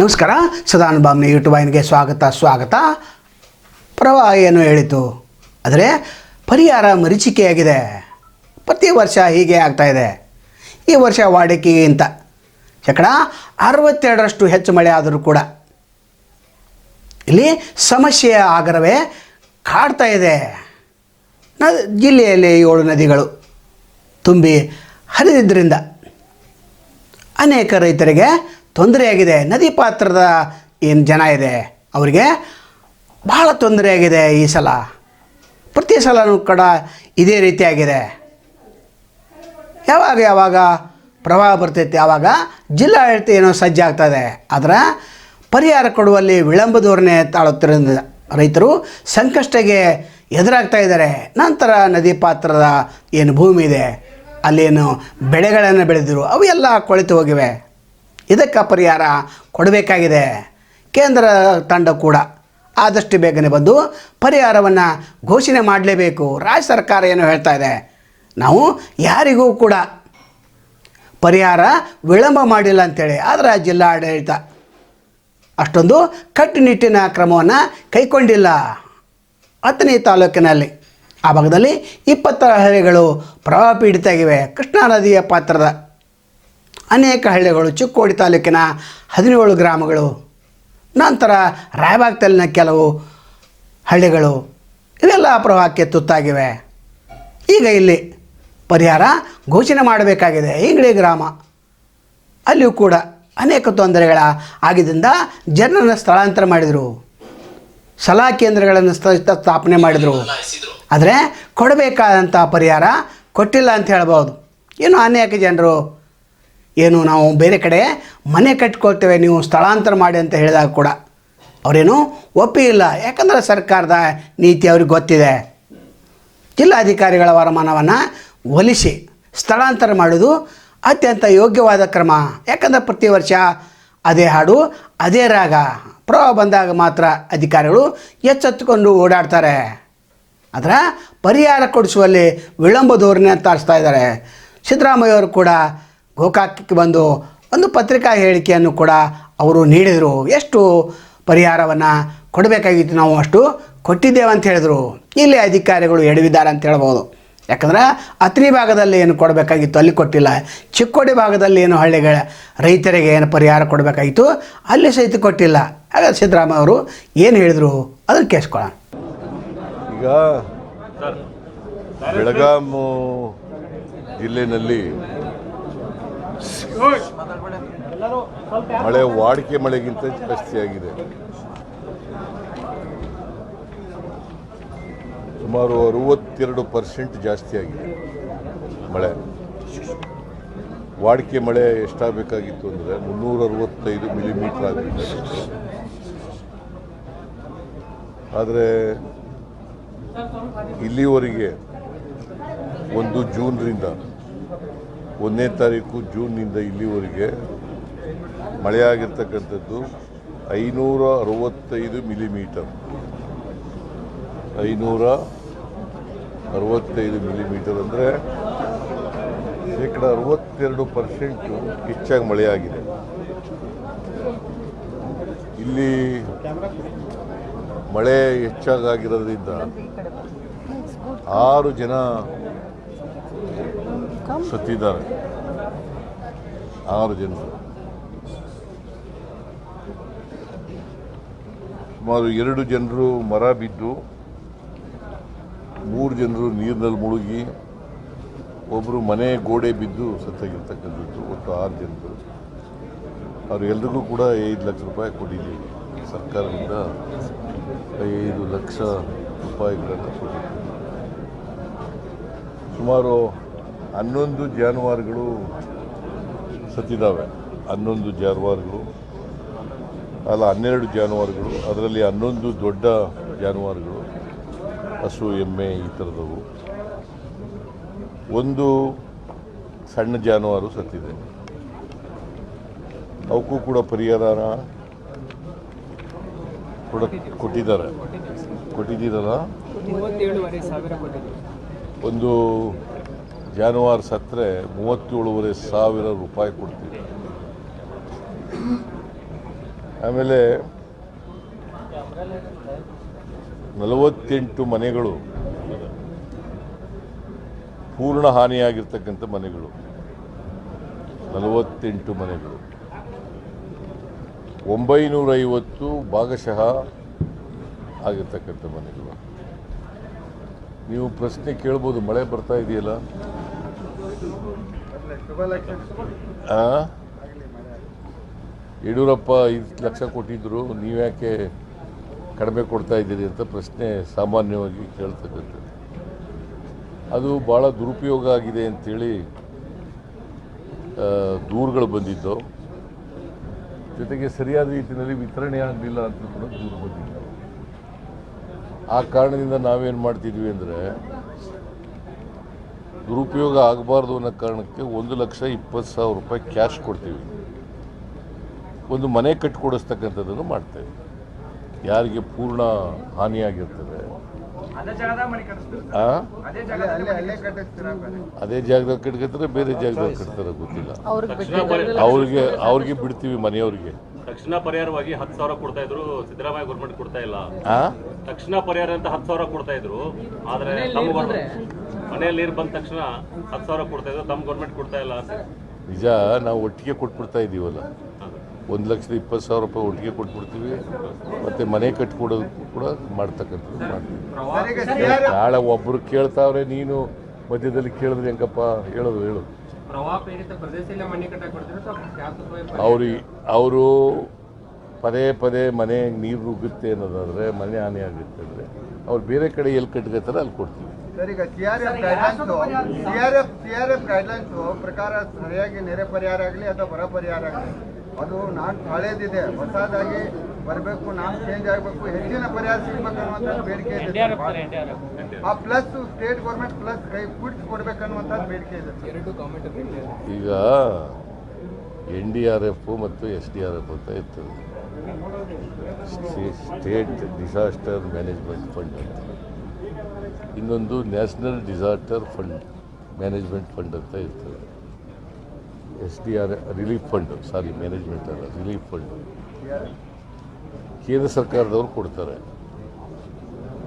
ನಮಸ್ಕಾರ, ಸದಾನುಭಾವನೆ ಬಾಮ್ನ ಯೂಟ್ಯೂಬ್ ವಾಹಿನಿಗೆ ಸ್ವಾಗತ ಸ್ವಾಗತ. ಪ್ರವಾಹ ಏನು ಹೇಳಿತು? ಆದರೆ ಪರಿಹಾರ ಮರೀಚಿಕೆಯಾಗಿದೆ. ಪ್ರತಿ ವರ್ಷ ಹೀಗೆ ಆಗ್ತಾಯಿದೆ ಈ ವರ್ಷ ವಾಡಿಕೆಗಿಂತ ಶೇಕಡ, ಅರವತ್ತೆರಡರಷ್ಟು ಹೆಚ್ಚು ಮಳೆ ಆದರೂ ಕೂಡ. ಇಲ್ಲಿ ಸಮಸ್ಯೆಯ ಆಗರವೇ ಕಾಡ್ತಾ ಇದೆ. ನ, ಜಿಲ್ಲೆಯಲ್ಲಿ ಏಳು ನದಿಗಳು ತುಂಬಿ ಹರಿದಿದ್ದರಿಂದ ಅನೇಕ ರೈತರಿಗೆ ತೊಂದರೆಯಾಗಿದೆ. ನದಿ ಪಾತ್ರದ ಏನು ಜನ ಇದೆ? ಅವರಿಗೆ ಭಾಳ ತೊಂದರೆಯಾಗಿದೆ ಈ ಸಲ. ಪ್ರತಿ ಸಲನೂ ಕೂಡ ಇದೇ ರೀತಿಯಾಗಿದೆ. ಯಾವಾಗ ಯಾವಾಗ ಪ್ರವಾಹ ಬರ್ತೈತೆ ಆವಾಗ ಜಿಲ್ಲಾಡಳಿತ ಏನೋ ಸಜ್ಜಾಗ್ತದೆ ಆದರೆ ಪರಿಹಾರ ಕೊಡುವಲ್ಲಿ ವಿಳಂಬ ಧೋರಣೆ ತಾಳುತ್ತಿರೋದ್ರಿಂದ ರೈತರು ಸಂಕಷ್ಟಕ್ಕೆ ಎದುರಾಗ್ತಾ ಇದ್ದಾರೆ. ನಂತರ ನದಿ ಪಾತ್ರದ ಏನು ಭೂಮಿ ಇದೆ, ಅಲ್ಲೇನು ಬೆಳೆಗಳನ್ನು ಬೆಳೆದಿರು ಅವು ಎಲ್ಲ ಕೊಳೆತು ಹೋಗಿವೆ. ಇದಕ್ಕೆ ಪರಿಹಾರ ಕೊಡಬೇಕಾಗಿದೆ. ಕೇಂದ್ರ ತಂಡ ಕೂಡ ಆದಷ್ಟು ಬೇಗನೆ ಬಂದು ಪರಿಹಾರವನ್ನು ಘೋಷಣೆ ಮಾಡಲೇಬೇಕು. ರಾಜ್ಯ ಸರ್ಕಾರ ಏನು ಹೇಳ್ತಾ ಇದೆ? ನಾವು ಯಾರಿಗೂ ಕೂಡ ಪರಿಹಾರ ವಿಳಂಬ ಮಾಡಿಲ್ಲ ಅಂತೇಳಿ, ಆದರೆ ಜಿಲ್ಲಾಡಳಿತ ಅಷ್ಟೊಂದು ಕಟ್ಟುನಿಟ್ಟಿನ ಕ್ರಮವನ್ನು ಕೈಕೊಂಡಿಲ್ಲ ಹತ್ತನೇ ತಾಲೂಕಿನಲ್ಲಿ, ಆ ಭಾಗದಲ್ಲಿ ಇಪ್ಪತ್ತಾರು ಹಳ್ಳಿಗಳು ಪ್ರವಾಹ ಪೀಡಿತಾಗಿವೆ ಕೃಷ್ಣಾ ನದಿಯ ಪಾತ್ರದ ಅನೇಕ ಹಳ್ಳಿಗಳು, ಚಿಕ್ಕೋಡಿ ತಾಲೂಕಿನ ಹದಿನೇಳು ಗ್ರಾಮಗಳು, ನಂತರ ರಾಯಬಾಗ್ತಲ್ಲಿನ ಕೆಲವು ಹಳ್ಳಿಗಳು, ಇವೆಲ್ಲ ಪ್ರವಾಹಕ್ಕೆ ತುತ್ತಾಗಿವೆ. ಈಗ ಇಲ್ಲಿ ಪರಿಹಾರ ಘೋಷಣೆ ಮಾಡಬೇಕಾಗಿದೆ. ಇಂಗ್ಳಿ ಗ್ರಾಮ. ಅಲ್ಲಿಯೂ ಕೂಡ ಅನೇಕ ತೊಂದರೆಗಳ ಆಗಿದ್ದರಿಂದ ಜನರನ್ನು ಸ್ಥಳಾಂತರ ಮಾಡಿದರು. ಸಲಹಾ ಕೇಂದ್ರಗಳನ್ನು ಸ್ಥ- ಸ್ಥಾಪನೆ ಮಾಡಿದರು. ಆದರೆ ಕೊಡಬೇಕಾದಂಥ ಪರಿಹಾರ ಕೊಟ್ಟಿಲ್ಲ ಅಂತ ಹೇಳ್ಬೋದು. ಇನ್ನು ಅನೇಕ ಜನರು ಏನು ನಾವು ಬೇರೆ ಕಡೆ ಮನೆ ಕಟ್ಕೊಳ್ತೇವೆ, ನೀವು ಸ್ಥಳಾಂತರ ಮಾಡಿ ಅಂತ ಹೇಳಿದಾಗ ಕೂಡ ಅವರೇನು ಒಪ್ಪಿಲ್ಲ ಯಾಕಂದರೆ ಸರ್ಕಾರದ ನೀತಿ ಅವ್ರಿಗೆ ಗೊತ್ತಿದೆ. ಜಿಲ್ಲಾಧಿಕಾರಿಗಳ ವರಮಾನವನ್ನು ಒಲಿಸಿ ಸ್ಥಳಾಂತರ ಮಾಡೋದು ಅತ್ಯಂತ ಯೋಗ್ಯವಾದ ಕ್ರಮ. ಯಾಕಂದರೆ ಪ್ರತಿ ವರ್ಷ ಅದೇ ಹಾಡು, ಅದೇ ರಾಗ, ಪ್ರವಾಹ ಬಂದಾಗ ಮಾತ್ರ ಅಧಿಕಾರಿಗಳು ಎಚ್ಚೆತ್ತುಕೊಂಡು ಓಡಾಡ್ತಾರೆ. ಅದರ ಪರಿಹಾರ ಕೊಡಿಸುವಲ್ಲಿ ವಿಳಂಬ ಧೋರಣೆ ತಾರಿಸ್ತಾ ಇದ್ದಾರೆ. ಸಿದ್ದರಾಮಯ್ಯವರು ಕೂಡ ಗೋಕಾಕಕ್ಕೆ ಬಂದು ಒಂದು ಪತ್ರಿಕಾ ಹೇಳಿಕೆಯನ್ನು ಕೂಡ ಅವರು ನೀಡಿದರು. ಎಷ್ಟು ಪರಿಹಾರವನ್ನು ಕೊಡಬೇಕಾಗಿತ್ತು ನಾವು ಅಷ್ಟು ಕೊಟ್ಟಿದ್ದೇವೆ ಅಂತ ಹೇಳಿದರು. ಇಲ್ಲಿ ಅಧಿಕಾರಿಗಳು ಎಡವಿದ್ದಾರೆ ಅಂತ ಹೇಳ್ಬೋದು. ಯಾಕಂದ್ರೆ ಅತ್ರಿ ಭಾಗದಲ್ಲಿ ಏನು ಕೊಡಬೇಕಾಗಿತ್ತು ಅಲ್ಲಿ ಕೊಟ್ಟಿಲ್ಲ. ಚಿಕ್ಕೋಡಿ ಭಾಗದಲ್ಲಿ ಏನು ಹಳ್ಳಿಗಳ ರೈತರಿಗೆ ಏನು ಪರಿಹಾರ ಕೊಡಬೇಕಾಗಿತ್ತು ಅಲ್ಲಿ ಸಹಿತ ಕೊಟ್ಟಿಲ್ಲ. ಹಾಗಾದ್ರೆ ಸಿದ್ದರಾಮಯ್ಯ ಅವರು ಏನು ಹೇಳಿದರು ಅದನ್ನು ಕೇಳಿಸ್ಕೊಳ್ಳೋಣ. ಈಗ ಬೆಳಗಾಮು ಜಿಲ್ಲೆನಲ್ಲಿ ಮಳೆ ವಾಡಿಕೆ ಮಳೆಗಿಂತ ಜಾಸ್ತಿಯಾಗಿದೆ. ಸುಮಾರು ಅರುವತ್ತೆರಡು ಪರ್ಸೆಂಟ್ ಜಾಸ್ತಿ ಆಗಿದೆ ಮಳೆ. ವಾಡಿಕೆ ಮಳೆ ಎಷ್ಟಾಗಬೇಕಾಗಿತ್ತು ಅಂದರೆ ಮುನ್ನೂರ ಅರವತ್ತೈದು ಮಿಲಿಮೀಟ್ರ್ ಆಗಿದೆ. ಆದರೆ ಇಲ್ಲಿವರೆಗೆ ಒಂದು ಜೂನ್ರಿಂದ ಒಂದನೇ ತಾರೀಕು ಜೂನ್ನಿಂದ ಇಲ್ಲಿವರೆಗೆ ಮಳೆಯಾಗಿರ್ತಕ್ಕಂಥದ್ದು ಐನೂರ ಅರವತ್ತೈದು ಮಿಲಿಮೀಟರ್. ಐನೂರ ಅರವತ್ತೈದು ಮಿಲಿಮೀಟರ್ ಅಂದರೆ ಶೇಕಡ ಅರವತ್ತೆರಡು ಪರ್ಸೆಂಟು ಹೆಚ್ಚಾಗಿ ಮಳೆಯಾಗಿದೆ. ಇಲ್ಲಿ ಮಳೆ ಹೆಚ್ಚಾಗಿರೋದ್ರಿಂದ ಆರು ಜನ ಸತ್ತಿದ್ದಾರೆ ಆರು ಜನರು ಸುಮಾರು ಎರಡು ಜನರು ಮರ ಬಿದ್ದು, ಮೂರು ಜನರು ನೀರಿನಲ್ಲಿ ಮುಳುಗಿ ಒಬ್ಬರು ಮನೆ ಗೋಡೆ ಬಿದ್ದು ಸತ್ತಾಗಿರ್ತಕ್ಕಂಥದ್ದು. ಒಟ್ಟು ಆರು ಜನರು. ಅವ್ರಿಗೆಲ್ರಿಗೂ ಕೂಡ ಐದು ಲಕ್ಷ ರೂಪಾಯಿ ಕೊಟ್ಟಿದ್ದೀವಿ. ಸರ್ಕಾರದಿಂದ ಐದು ಲಕ್ಷ ರೂಪಾಯಿಗಳನ್ನು ಕೊಟ್ಟಿದ್ದೀವಿ. ಸುಮಾರು ಹನ್ನೊಂದು ಜಾನುವಾರುಗಳು ಸತ್ತಿದ್ದಾವೆ. ಹನ್ನೊಂದು ಜಾನುವಾರುಗಳು ಅಲ್ಲ ಹನ್ನೆರಡು ಜಾನುವಾರುಗಳು ಅದರಲ್ಲಿ ಹನ್ನೊಂದು ದೊಡ್ಡ ಜಾನುವಾರುಗಳು ಹಸು ಎಮ್ಮೆ ಈ ಥರದವು. ಒಂದು ಸಣ್ಣ ಜಾನುವಾರು ಸತ್ತಿದೆ. ಅವಕ್ಕೂ ಕೂಡ ಪರಿಹಾರ ಕೊಡ ಕೊಟ್ಟಿದ್ದಾರೆ. ಕೊಟ್ಟಿದ್ದೀರಲ್ಲ? ಒಂದು ಜಾನುವಾರು ಸತ್ತರೆ ಮೂವತ್ತೇಳುವರೆ ಸಾವಿರ ರೂಪಾಯಿ ಕೊಡ್ತೀವಿ. ಆಮೇಲೆ ನಲವತ್ತೆಂಟು ಮನೆಗಳು, ಪೂರ್ಣ ಹಾನಿಯಾಗಿರ್ತಕ್ಕಂಥ ಮನೆಗಳು. ನಲವತ್ತೆಂಟು ಮನೆಗಳು. ಒಂಬೈನೂರೈವತ್ತು ಭಾಗಶಃ ಆಗಿರ್ತಕ್ಕಂಥ ಮನೆಗಳು. ನೀವು ಪ್ರಶ್ನೆ ಕೇಳ್ಬೋದು, ಮಳೆ ಬರ್ತಾ ಇದೆಯಲ್ಲ? ಯಡಿಯೂರಪ್ಪ ಐದು ಲಕ್ಷ ಕೊಟ್ಟಿದ್ರು, ನೀವ್ಯಾಕೆ ಕಡಿಮೆ ಕೊಡ್ತಾ ಇದ್ದೀರಿ ಅಂತ ಪ್ರಶ್ನೆ ಸಾಮಾನ್ಯವಾಗಿ ಕೇಳ್ತಕ್ಕಂಥದ್ದು. ಅದು ಭಾಳ ದುರುಪಯೋಗ ಆಗಿದೆ ಅಂಥೇಳಿ ದೂರುಗಳು ಬಂದಿದ್ದು. ಜೊತೆಗೆ ಸರಿಯಾದ ರೀತಿಯಲ್ಲಿ ವಿತರಣೆ ಆಗಲಿಲ್ಲ ಅಂತ ಕೂಡ ದೂರು ಬಂದಿದ್ದು. ಆ ಕಾರಣದಿಂದ ನಾವೇನು ಮಾಡ್ತಿದ್ವಿ ಅಂದರೆ ದುರುಪಯೋಗ ಆಗಬಾರ್ದು ಅನ್ನೋ ಕಾರಣಕ್ಕೆ ಒಂದು ಲಕ್ಷ ಇಪ್ಪತ್ತು ಸಾವಿರ ರೂಪಾಯಿ ಕ್ಯಾಶ್ ಕೊಡ್ತೀವಿ. ಒಂದು ಮನೆ ಕಟ್ಟಿಕೊಡಿಸ್ತಕ್ಕಂಥದ್ದನ್ನು ಮಾಡ್ತೇವೆ. ಯಾರಿಗೆ ಪೂರ್ಣ ಹಾನಿಯಾಗಿರ್ತದೆ. ಅದೇ ಜಾಗದಾಗ ಮನೆ ಕಟ್ಟಿಸ್ತೀವಿ ಆ? ಅದೇ ಜಾಗದಲ್ಲಿ ಅಲ್ಲೇ ಕಟ್ಟಿಸ್ತೀರಾ ಅದೇ ಜಾಗದಾಗ ಕಟ್ಕೊತಾರೆ ಬೇರೆ ಜಾಗದಾಗ ಕಟ್ತಾರೆ ಗೊತ್ತಿಲ್ಲ. ಅವ್ರಿಗೆ ಅವ್ರಿಗೆ ಬಿಡ್ತೀವಿ ಮನೆಯವ್ರಿಗೆ. ತಕ್ಷಣ ಪರಿಹಾರವಾಗಿ ಹತ್ತು ಸಾವಿರ ಕೊಡ್ತಾ ಇದ್ರು ಸಿದ್ದರಾಮಯ್ಯ ಗೌರ್ಮೆಂಟ್ ಕೊಡ್ತಾ ಇಲ್ಲ. ಆ? ತಕ್ಷಣ ಪರಿಹಾರ ಅಂತ ಹತ್ತು ಸಾವಿರ ಕೊಡ್ತಾ ಇದ್ರು ಆದ್ರೆ ತಮ್ಮ ಮನೆಯಲ್ಲಿ ನೀರು ಬಂದ ತಕ್ಷಣ ಹತ್ತು ಸಾವಿರ ಕೊಡ್ತಾ ಇದ್ರು ತಮ್ಮ ಗೌರ್ಮೆಂಟ್ ಕೊಡ್ತಾ ಇಲ್ಲ ಅಂತ ನಿಜ ನಾವು ಒಟ್ಟಿಗೆ ಕೊಟ್ಬಿಡ್ತಾ ಇದ್ದೀವಲ್ಲ ಒಂದು ಲಕ್ಷದ ಇಪ್ಪತ್ತು ಸಾವಿರ ರೂಪಾಯಿ ಒಟ್ಟಿಗೆ ಕೊಟ್ಬಿಡ್ತೀವಿ. ಮತ್ತು ಮನೆ ಕಟ್ಕೊಡೋದು ಕೂಡ ಮಾಡ್ತಕ್ಕಂಥದ್ದು ಮಾಡ್ತೀವಿ. ನಾಳೆ ಒಬ್ಬರು ಕೇಳ್ತಾವ್ರೆ ನೀನು ಮಧ್ಯದಲ್ಲಿ ಕೇಳಿದ್ರೆ ಹೆಂಗಪ್ಪ? ಹೇಳೋದು ಹೇಳು ಅವ್ರಿಗೆ ಅವರು ಪದೇ ಪದೇ ಮನೆ ನೀರು ನುಗ್ಗುತ್ತೆ ಅನ್ನೋದಾದರೆ ಮನೆ ಹಾನಿ ಆಗುತ್ತೆ ಅಂದರೆ ಅವ್ರು ಬೇರೆ ಕಡೆ ಎಲ್ಲಿ ಕಟ್ಕೋತಾರೆ ಅಲ್ಲಿ ಕೊಡ್ತೀವಿ. ಸರ್ ಈಗ C R F guidelines C R F C R F guidelines ಪ್ರಕಾರ ಸರಿಯಾಗಿ ನೆರೆ ಪರಿಹಾರ ಆಗಲಿ ಅಥವಾ ಬರ ಪರಿಹಾರ ಆಗಲಿ ಅದು ನಾನು ಹಳೇದಿದೆ ಹೊಸದಾಗಿ ಬರಬೇಕು ನಾವು ಚೇಂಜ್ ಆಗಬೇಕು ಹೆಚ್ಚಿನ ಪರಿಹಾರ ಸಿಗ್ಬೇಕು ಅನ್ನುವಂಥದ್ದು ಬೇಡಿಕೆ ಇದೆ ಆ ಪ್ಲಸ್ ಸ್ಟೇಟ್ ಗೌರ್ಮೆಂಟ್ ಪ್ಲಸ್ ಕೈ ಕೂಡಿಸಿ ಕೊಡ್ಬೇಕನ್ನುವಂಥದ್ದು ಬೇಡಿಕೆ ಇದೆ ಈಗ ಎನ್ ಡಿ ಆರ್ ಎಫ್ ಮತ್ತು ಎಸ್ ಡಿ ಆರ್ ಎಫ್ ಅಂತ ಇರ್ತದೆ. ಸ್ಟೇಟ್ ಡಿಸಾಸ್ಟರ್ ಮ್ಯಾನೇಜ್ಮೆಂಟ್ ಫಂಡ್ ಅಂತ. ಇನ್ನೊಂದು national disaster fund management fund ಅಂತ ಇರ್ತದೆ. S D R relief fund sorry management ಅಲ್ಲ ರಿಲೀಫ್ ಫಂಡ್ ಕೇಂದ್ರ ಸರ್ಕಾರದವ್ರು ಕೊಡ್ತಾರೆ.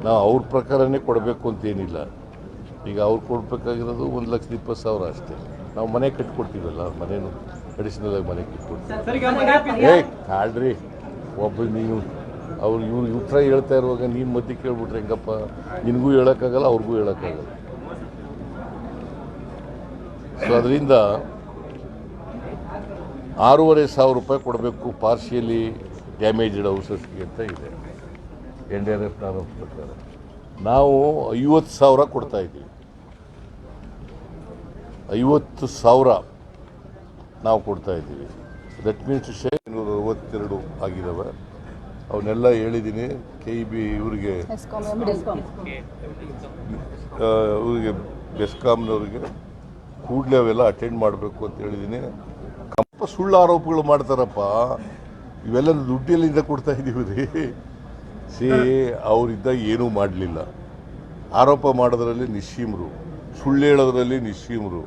ನಾವು ಅವ್ರ ಪ್ರಕಾರನೇ ಕೊಡಬೇಕು ಅಂತೇನಿಲ್ಲ. ಈಗ ಅವ್ರು ಕೊಡಬೇಕಾಗಿರೋದು ಒಂದು ಲಕ್ಷದ ಇಪ್ಪತ್ತು ಸಾವಿರ ಅಷ್ಟೇ. ನಾವು ಮನೆ ಕಟ್ಕೊಡ್ತೀವಲ್ಲ ಮನೇನು ಅಡಿಷನಲ್ ಆಗಿ ಮನೆ ಕಟ್ಕೊಡ್ತೀವಿ. ಏ ಕಾಡ್ರಿ. ಒಬ್ಬ ನೀವು ಅವ್ರು ಇವ್ರು ಇವ್ರ ಹೇಳ್ತಾ ಇರುವಾಗ ನೀನು ಮಧ್ಯೆ ಕೇಳ್ಬಿಟ್ರೆ ಹೆಂಗಪ್ಪ? ನಿನಗೂ ಹೇಳೋಕ್ಕಾಗಲ್ಲ ಅವ್ರಿಗೂ ಹೇಳೋಕ್ಕಾಗಲ್ಲ. ಸೊ ಅದರಿಂದ ಆರೂವರೆ ಸಾವಿರ ರೂಪಾಯಿ ಕೊಡಬೇಕು ಪಾರ್ಷಿಯಲಿ ಡ್ಯಾಮೇಜ್ಡ್ ಹೌಸಸ್ಗೆ ಅಂತ ಇದೆ. ಎನ್ ಡಿ ಆರ್ ಎಫ್ ನಾನು ಪ್ರಕಾರ. ನಾವು ಐವತ್ತು ಸಾವಿರ ಕೊಡ್ತಾ ಇದ್ದೀವಿ. ಐವತ್ತು ಸಾವಿರ ನಾವು ಕೊಡ್ತಾ ಇದ್ದೀವಿ. ದಟ್ ಮೀನ್ಸ್ ಶೇ ಇನ್ನೂರ ಅರವತ್ತೆರಡು ಆಗಿದ್ದಾವೆ ಅವನ್ನೆಲ್ಲ ಹೇಳಿದ್ದೀನಿ. ಕೆ ಇ ಬಿ ಇವರಿಗೆ ಆ, ಇವರಿಗೆ ಬೆಸ್ಕಾಮ್ನವ್ರಿಗೆ ಕೂಡಲೇ ಅವೆಲ್ಲ ಅಟೆಂಡ್ ಮಾಡಬೇಕು ಅಂತ ಹೇಳಿದ್ದೀನಿ. ಕಪ್ಪ ಸುಳ್ಳು ಆರೋಪಗಳು ಮಾಡ್ತಾರಪ್ಪ. ಇವೆಲ್ಲ ದುಡ್ಡಿಯಲ್ಲಿಂದ ಕೊಡ್ತಾ ಇದ್ದೀವಿ. ರೀ ಸಿ ಅವರಿದ್ದ ಏನೂ ಮಾಡಲಿಲ್ಲ. ಆರೋಪ ಮಾಡೋದ್ರಲ್ಲಿ ನಿಶ್ಚೀಮರು ಸುಳ್ಳು ಹೇಳೋದ್ರಲ್ಲಿ ನಿಶ್ಚೀಮರು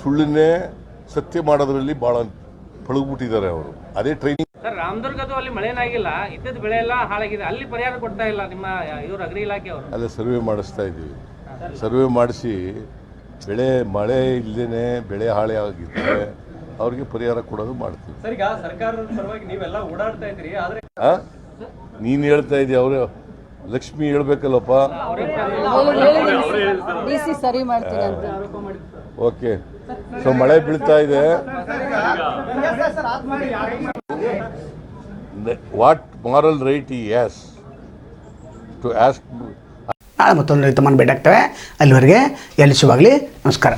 ಸುಳ್ಳನ್ನೇ ಸತ್ಯ ಮಾಡೋದ್ರಲ್ಲಿ ಭಾಳ ಪಳಗ್ಬಿಟ್ಟಿದ್ದಾರೆ ಅವರು. ಅದೇ ಟ್ರೈನಿಂಗ್ ಸರ್ ರಾಮದುರ್ಗದು ಅಲ್ಲಿ ಮಳೆನಾಗಿಲ್ಲ ಇದ್ದದ ಬೆಳೆ ಎಲ್ಲ ಹಾಳಾಗಿದೆ ಅಲ್ಲಿ ಪರಿಹಾರ ಕೊಡ್ತಾ ಇಲ್ಲ ನಿಮ್ಮ ಇವರು ಅಗ್ರಿ ಇಲಾಖೆಯವರು ಅಲ್ಲೇ ಸರ್ವೆ ಮಾಡಿಸ್ತಾ ಇದ್ದೀವಿ. ಸರ್ವೆ ಮಾಡಿಸಿ ಬೆಳೆ ಮಳೆ ಇಲ್ಲದೇ ಬೆಳೆ ಹಾಳೆ ಆಗಿದ್ದರೆ ಅವ್ರಿಗೆ ಪರಿಹಾರ ಕೊಡೋದು ಮಾಡ್ತೀವಿ. ಸರ್ ಈಗ ಸರ್ಕಾರದ ಪರವಾಗಿ ನೀವೆಲ್ಲ ಓಡಾಡ್ತಾ ಇದ್ರಿ ಆದ್ರೆ? ನೀನು ಹೇಳ್ತಾ ಇದೀಯ ಅವರೇ. ಲಕ್ಷ್ಮಿ ಹೇಳ್ಬೇಕಲ್ಲಪ್ಪ. ಸರಿ ಓಕೆ. ಸೊ ಮಳೆ ಬೀಳ್ತಾ ಇದೆ. What moral right he has to ask ನಾಳೆ ಮತ್ತೊಂದು ರೈತ ಮಾಡಿ ಭೇಟಾಗ್ತೇವೆ ಅಲ್ಲಿವರೆಗೆ ಎಲ್ಲಿ ಶುಭಾಗಲಿ ನಮಸ್ಕಾರ.